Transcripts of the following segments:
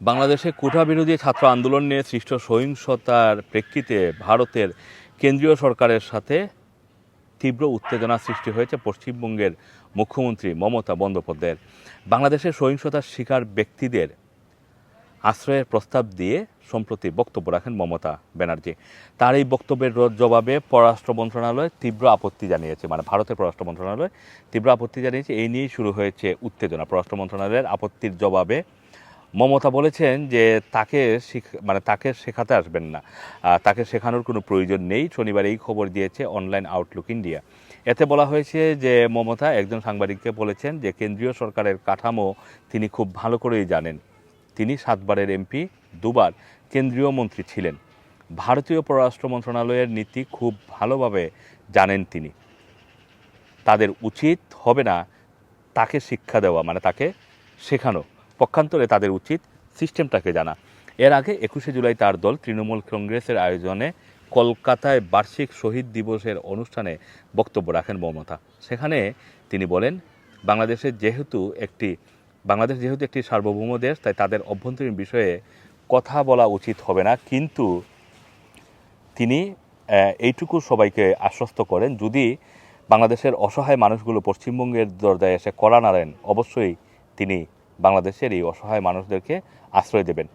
বাংলাদেশে কোটা বিরোধী ছাত্র আন্দোলন নিয়ে সৃষ্ট সহিংসতার প্রেক্ষিতে ভারতের কেন্দ্রীয় সরকারের সাথে তীব্র উত্তেজনা সৃষ্টি হয়েছে পশ্চিমবঙ্গের মুখ্যমন্ত্রী মমতা বন্দ্যোপাধ্যায়ের। বাংলাদেশের সহিংসতার শিকার ব্যক্তিদের আশ্রয়ের প্রস্তাব দিয়ে সম্প্রতি বক্তব্য রাখেন মমতা ব্যানার্জি। তার এই বক্তব্যের জবাবে পররাষ্ট্র মন্ত্রণালয় তীব্র আপত্তি জানিয়েছে মানে ভারতের পররাষ্ট্র মন্ত্রণালয় তীব্র আপত্তি জানিয়েছে। এই নিয়েই শুরু হয়েছে উত্তেজনা। পররাষ্ট্র মন্ত্রণালয়ের আপত্তির জবাবে মমতা বলেছেন যে তাকে মানে তাকে শেখাতে আসবেন না। তাকে শেখানোর কোনো প্রয়োজন নেই। শনিবার এই খবর দিয়েছে অনলাইন আউটলুক ইন্ডিয়া। এতে বলা হয়েছে যে মমতা একজন সাংবাদিককে বলেছেন যে কেন্দ্রীয় সরকারের কাঠামো তিনি খুব ভালো করেই জানেন। তিনি সাতবারের এমপি, দুবার কেন্দ্রীয় মন্ত্রী ছিলেন। ভারতীয় পররাষ্ট্র মন্ত্রণালয়ের নীতি খুব ভালোভাবে জানেন তিনি। তাদের উচিত হবে না তাকে শিক্ষা দেওয়া মানে তাকে শেখানো। পক্ষান্তরে তাদের উচিত সিস্টেমটাকে জানা। এর আগে একুশে জুলাই তার দল তৃণমূল কংগ্রেসের আয়োজনে কলকাতায় বার্ষিক শহীদ দিবসের অনুষ্ঠানে বক্তব্য রাখেন মমতা। সেখানে তিনি বলেন বাংলাদেশের যেহেতু একটি, বাংলাদেশ যেহেতু একটি সার্বভৌম দেশ, তাই তাদের অভ্যন্তরীণ বিষয়ে কথা বলা উচিত হবে না। কিন্তু তিনি এইটুকু সবাইকে আশ্বস্ত করেন, যদি বাংলাদেশের অসহায় মানুষগুলো পশ্চিমবঙ্গের দরজায় এসে কড়া নাড়েন, অবশ্যই তিনি বাংলাদেশের এই অসহায় মানুষদেরকে আশ্রয় দেবেন।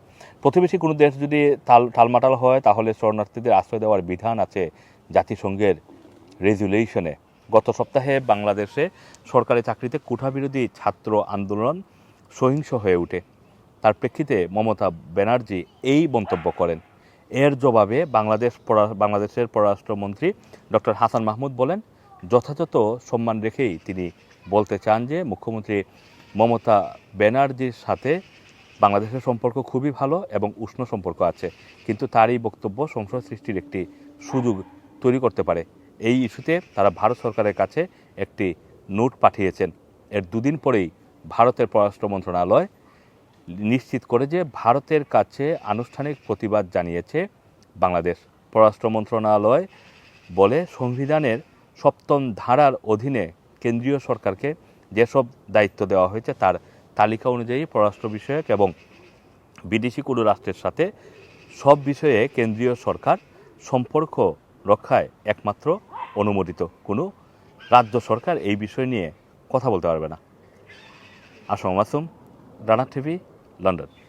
প্রতিবেশী কোনো দেশ যদি তাল, টালমাটাল হয়, তাহলে শরণার্থীদের আশ্রয় দেওয়ার বিধান আছে জাতিসংঘের রেজুলেশনে। গত সপ্তাহে বাংলাদেশে সরকারি চাকরিতে কোঠাবিরোধী ছাত্র আন্দোলন সহিংস হয়ে ওঠে। তার প্রেক্ষিতে মমতা ব্যানার্জি এই মন্তব্য করেন। এর জবাবে বাংলাদেশ বাংলাদেশের পররাষ্ট্রমন্ত্রী ডক্টর হাসান মাহমুদ বলেন, যথাযথ সম্মান রেখেই তিনি বলতে চান যে মুখ্যমন্ত্রী মমতা ব্যানার্জির সাথে বাংলাদেশের সম্পর্ক খুবই ভালো এবং উষ্ণ সম্পর্ক আছে। কিন্তু তার এই বক্তব্য সংশয় সৃষ্টির একটি সুযোগ তৈরি করতে পারে। এই ইস্যুতে তারা ভারত সরকারের কাছে একটি নোট পাঠিয়েছেন। এর দুদিন পরেই ভারতের পররাষ্ট্র মন্ত্রণালয় নিশ্চিত করে যে ভারতের কাছে আনুষ্ঠানিক প্রতিবাদ জানিয়েছে বাংলাদেশ পররাষ্ট্র মন্ত্রণালয় বলে, সংবিধানের সপ্তম ধারার অধীনে কেন্দ্রীয় সরকারকে যেসব দায়িত্ব দেওয়া হয়েছে তার তালিকা অনুযায়ী পররাষ্ট্র বিষয়ক এবং বিদেশি কোনো রাষ্ট্রের সাথে সব বিষয়ে কেন্দ্রীয় সরকার সম্পর্ক রক্ষায় একমাত্র অনুমোদিত। কোনো রাজ্য সরকার এই বিষয় নিয়ে কথা বলতে পারবে না। Assam Masum Rana TV, London.